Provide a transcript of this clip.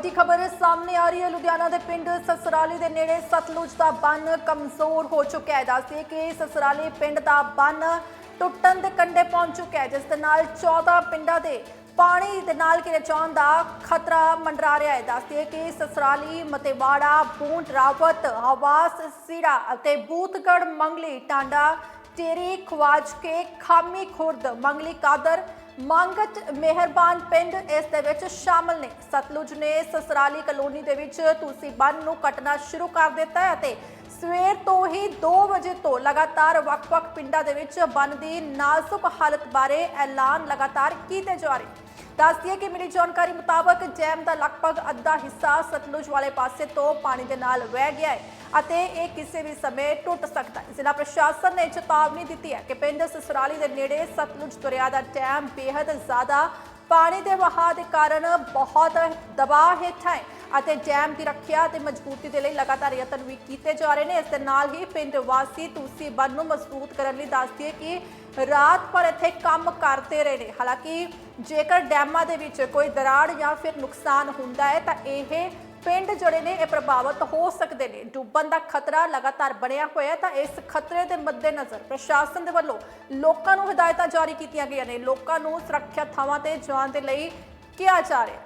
ਵੱਡੀ ਖਬਰ ਸਾਹਮਣੇ ਆ ਰਹੀ ਹੈ। ਲੁਧਿਆਣਾ ਦੇ ਪਿੰਡ ਸਸਰਾਲੀ ਦੇ ਨੇੜੇ ਸਤਲੁਜ ਦਾ ਬੰਨ ਕਮਜ਼ੋਰ ਹੋ ਚੁੱਕਿਆ ਹੈ। ਦੱਸਦੇ ਕਿ ਸਸਰਾਲੀ ਪਿੰਡ ਦਾ ਬੰਨ ਟੁੱਟਣ ਦੇ ਕੰਢੇ ਪਹੁੰਚ ਚੁੱਕਿਆ ਹੈ, ਜਿਸ ਦੇ ਨਾਲ 14 ਪਿੰਡਾਂ ਦੇ ਪਾਣੀ ਦੇ ਨਾਲ ਘਿਰੇ ਜਾਣ ਦਾ ਖਤਰਾ ਮੰਡਰਾ ਰਿਹਾ ਹੈ। ਦੱਸਦੇ ਕਿ ਸਸਰਾਲੀ, ਮਤੇਵਾੜਾ ਬੂੰਟ ਰਾਵਤ ਹਵਾਸ ਸੀੜਾ ਅਤੇ ਬੂਤਗੜ ਮੰਗਲੀ, ਟਾਂਡਾ ਟੇਰੀ ਖਵਾਜ ਕੇ ਖਾਮੀ, ਖੁਰਦ, ਮੰਗਲੀ, ਕਾਦਰ ਮੰਗਤ ਮਿਹਰਬਾਨ ਪਿੰਡ ਇਸ ਦੇ ਵਿੱਚ ਸ਼ਾਮਲ ਨੇ। ਸਤਲੁਜ ਨੇ ਸਸਰਾਲੀ ਕਲੋਨੀ ਦੇ ਵਿੱਚ ਤੁਸੀਂ ਬੰਨ ਨੂੰ ਕੱਟਣਾ ਸ਼ੁਰੂ ਕਰ ਦਿੱਤਾ ਹੈ ਅਤੇ ਸਵੇਰ ਤੋਂ ਹੀ 2 ਵਜੇ ਤੋਂ ਲਗਾਤਾਰ ਵੱਖ-ਵੱਖ ਪਿੰਡਾਂ ਦੇ ਵਿੱਚ ਬੰਨ ਦੀ ਨਾਜ਼ੁਕ ਹਾਲਤ ਬਾਰੇ ਐਲਾਨ ਲਗਾਤਾਰ ਕੀਤੇ ਜਾ ਰਹੇ ਦੱਸਦੀਏ ਕਿ ਮਿਲੀ ਜਾਣਕਾਰੀ ਮੁਤਾਬਕ ਜੈਮ ਦਾ ਲਗਭਗ ਅੱਧਾ ਹਿੱਸਾ ਸਤਲੁਜ ਵਾਲੇ ਪਾਸੇ ਤੋਂ ਪਾਣੀ ਦੇ ਨਾਲ ਵਹਿ ਗਿਆ ਹੈ। ਅਤੇ ਇਹ ਕਿਸੇ ਵੀ ਸਮੇਂ ਟੁੱਟ ਸਕਦਾ ਹੈ। ਜ਼ਿਲ੍ਹਾ ਪ੍ਰਸ਼ਾਸਨ ਨੇ ਚੇਤਾਵਨੀ ਦਿੱਤੀ ਹੈ ਕਿ ਪਿੰਡ ਸਸਰਾਲੀ ਦੇ ਨੇੜੇ ਸਤਲੁਜ ਦਰਿਆ ਦਾ ਡੈਮ ਬੇहद ਜ਼ਿਆਦਾ ਪਾਣੀ ਦੇ ਵਹਾਅ ਦੇ ਕਾਰਨ ਬਹੁਤ ਦਬਾਅ ਹੇਠਾਂ ਹੈ ਅਤੇ ਡੈਮ ਦੀ ਰੱਖਿਆ ਤੇ ਮਜ਼ਬੂਤੀ ਦੇ ਲਈ ਲਗਾਤਾਰ ਯਤਨ ਵੀ ਕੀਤੇ ਜਾ ਰਹੇ ਨੇ। ਇਸ ਦੇ ਨਾਲ ਹੀ ਪਿੰਡ ਵਾਸੀ ਤੁਲਸੀ ਬੰਨ ਨੂੰ ਮਜ਼ਬੂਤ ਕਰਨ ਲਈ ਦੱਸਦੀ ਹੈ ਕਿ ਰਾਤ ਭਰ ਇੱਥੇ ਕੰਮ ਕਰਦੇ ਰਹੇ ਨੇ। ਹਾਲਾਂਕਿ ਜੇਕਰ ਡੈਮਾਂ ਦੇ ਵਿੱਚ ਕੋਈ ਦਰਾੜ ਜਾਂ ਫਿਰ ਨੁਕਸਾਨ ਹੁੰਦਾ ਹੈ ਤਾਂ ਇਹ ਪਿੰਡ ਜਿਹੜੇ ਨੇ, ਇਹ ਪ੍ਰਭਾਵਿਤ ਹੋ ਸਕਦੇ ਨੇ। ਡੁੱਬਣ ਦਾ ਖਤਰਾ ਲਗਾਤਾਰ ਬਣਿਆ ਹੋਇਆ ਤਾਂ ਇਸ ਖਤਰੇ ਦੇ ਮੱਦੇਨਜ਼ਰ ਪ੍ਰਸ਼ਾਸਨ ਦੇ ਵੱਲੋਂ ਲੋਕਾਂ ਨੂੰ ਹਦਾਇਤਾਂ ਜਾਰੀ ਕੀਤੀਆਂ ਗਈਆਂ ਨੇ। ਲੋਕਾਂ ਨੂੰ ਸੁਰੱਖਿਅਤ ਥਾਵਾਂ ਤੇ ਜਾਣ ਦੇ ਲਈ ਕਿਹਾ ਜਾ ਰਿਹਾ